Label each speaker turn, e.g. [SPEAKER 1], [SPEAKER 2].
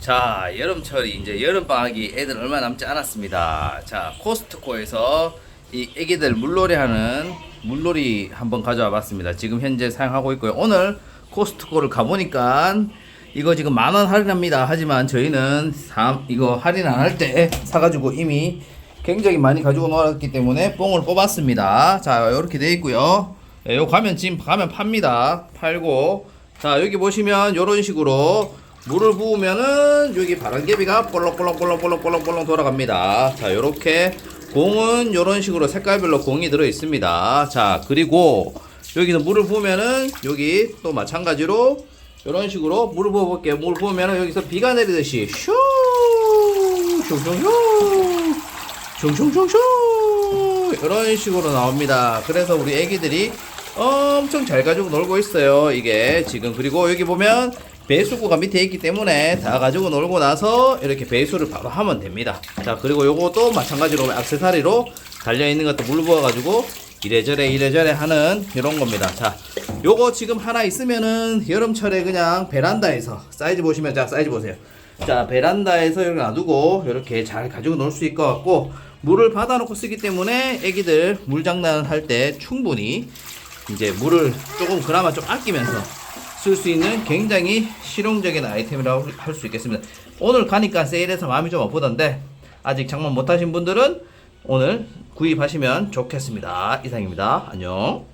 [SPEAKER 1] 자, 여름철이 이제 여름방학이 애들 얼마 남지 않았습니다. 자, 코스트코에서 이 애기들 물놀이 하는 물놀이 한번 가져와 봤습니다. 지금 현재 사용하고 있고요. 오늘 코스트코를 가보니까 이거 지금 만 원 할인합니다. 하지만 저희는 삼, 이거 할인 안 할 때 사가지고 이미 굉장히 많이 가지고 놀았기 때문에 뽕을 뽑았습니다. 자, 이렇게 돼 있고요. 예, 요 가면 지금 가면 팝니다. 팔고 자 여기 보시면 요런 식으로 물을 부으면은 여기 바람개비가 볼록볼록볼록볼록볼록 돌아갑니다. 자 요렇게 공은 요런 식으로 색깔별로 공이 들어 있습니다. 자 그리고 여기서 물을 부으면은 여기 또 마찬가지로 요런 식으로 물을 부어 볼게요. 물 부으면은 여기서 비가 내리듯이 슈 슝슝슝 슝슝슝 이런 식으로 나옵니다. 그래서 우리 애기들이 엄청 잘 가지고 놀고 있어요. 이게 지금 그리고 여기 보면 배수구가 밑에 있기 때문에 다 가지고 놀고 나서 이렇게 배수를 바로 하면 됩니다. 자 그리고 요것도 마찬가지로 액세서리로 달려 있는 것도 물 부어 가지고 이래저래 이래저래 하는 이런 겁니다. 자 요거 지금 하나 있으면은 여름철에 그냥 베란다에서 사이즈 보시면 자 사이즈 보세요. 자 베란다에서 이렇게 놔두고 이렇게 잘 가지고 놀 수 있을 것 같고 물을 받아놓고 쓰기 때문에 애기들 물 장난할 때 충분히 이제 물을 조금 그나마 좀 아끼면서 쓸 수 있는 굉장히 실용적인 아이템이라고 할 수 있겠습니다. 오늘 가니까 세일해서 마음이 좀 아프던데 아직 장만 못하신 분들은 오늘 구입하시면 좋겠습니다. 이상입니다. 안녕.